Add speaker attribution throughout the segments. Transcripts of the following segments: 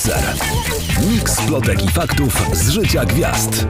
Speaker 1: Mixer. Miks plotek i faktów z życia gwiazd.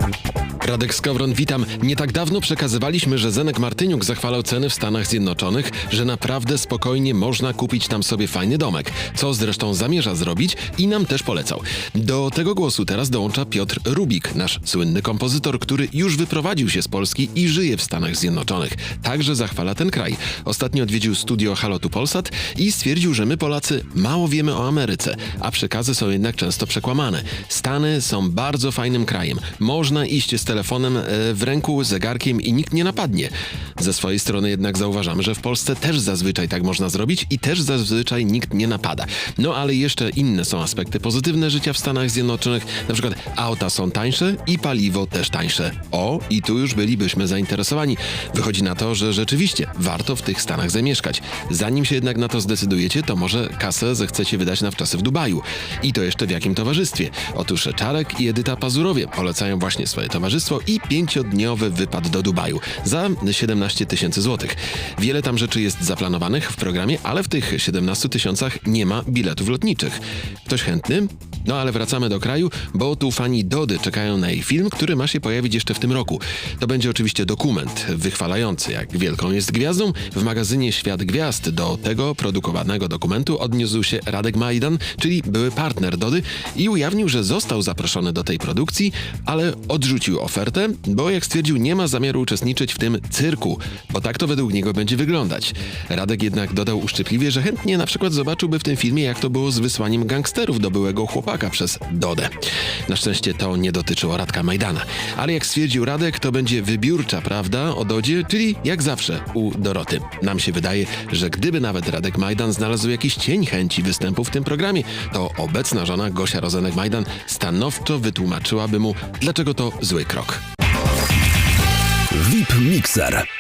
Speaker 2: Radek Skowron, witam. Nie tak dawno przekazywaliśmy, że Zenek Martyniuk zachwalał ceny w Stanach Zjednoczonych, że naprawdę spokojnie można kupić tam sobie fajny domek, co zresztą zamierza zrobić i nam też polecał. Do tego głosu teraz dołącza Piotr Rubik, nasz słynny kompozytor, który już wyprowadził się z Polski i żyje w Stanach Zjednoczonych. Także zachwala ten kraj. Ostatnio odwiedził studio Halotu Polsat i stwierdził, że my Polacy mało wiemy o Ameryce, a przekazy są jednak często przekłamane. Stany są bardzo fajnym krajem. Można iść z telefonem e, w ręku, zegarkiem i nikt nie napadnie. Ze swojej strony jednak zauważamy, że w Polsce też zazwyczaj tak można zrobić i też zazwyczaj nikt nie napada. No ale jeszcze inne są aspekty pozytywne życia w Stanach Zjednoczonych. Na przykład auta są tańsze i paliwo też tańsze. O, i tu już bylibyśmy zainteresowani. Wychodzi na to, że rzeczywiście warto w tych Stanach zamieszkać. Zanim się jednak na to zdecydujecie, to może kasę zechcecie wydać na wczasy w Dubaju. I to jeszcze w jakim towarzystwie? Otóż Czarek i Edyta Pazurowie polecają właśnie swoje towarzystwo i pięciodniowy wypad do Dubaju za 17 tysięcy złotych. Wiele tam rzeczy jest zaplanowanych w programie, ale w tych 17 tysiącach nie ma biletów lotniczych. Ktoś chętny? No ale wracamy do kraju, bo tu fani Dody czekają na jej film, który ma się pojawić jeszcze w tym roku. To będzie oczywiście dokument wychwalający, jak wielką jest gwiazdą. W magazynie Świat Gwiazd do tego produkowanego dokumentu odniósł się Radek Majdan, czyli były partner Dody i ujawnił, że został zaproszony do tej produkcji, ale odrzucił ofertę, bo jak stwierdził, nie ma zamiaru uczestniczyć w tym cyrku, bo tak to według niego będzie wyglądać. Radek jednak dodał uszczypliwie, że chętnie na przykład zobaczyłby w tym filmie, jak to było z wysłaniem gangsterów do byłego chłopaka przez Dodę. Na szczęście to nie dotyczyło Radka Majdana. Ale jak stwierdził Radek, to będzie wybiórcza prawda o Dodzie, czyli jak zawsze u Doroty. Nam się wydaje, że gdyby nawet Radek Majdan znalazł jakiś cień chęci występu w tym programie, to obecna żona Gosia Rozenek-Majdan stanowczo wytłumaczyłaby mu, dlaczego to zły krok.
Speaker 1: VIP Mixer.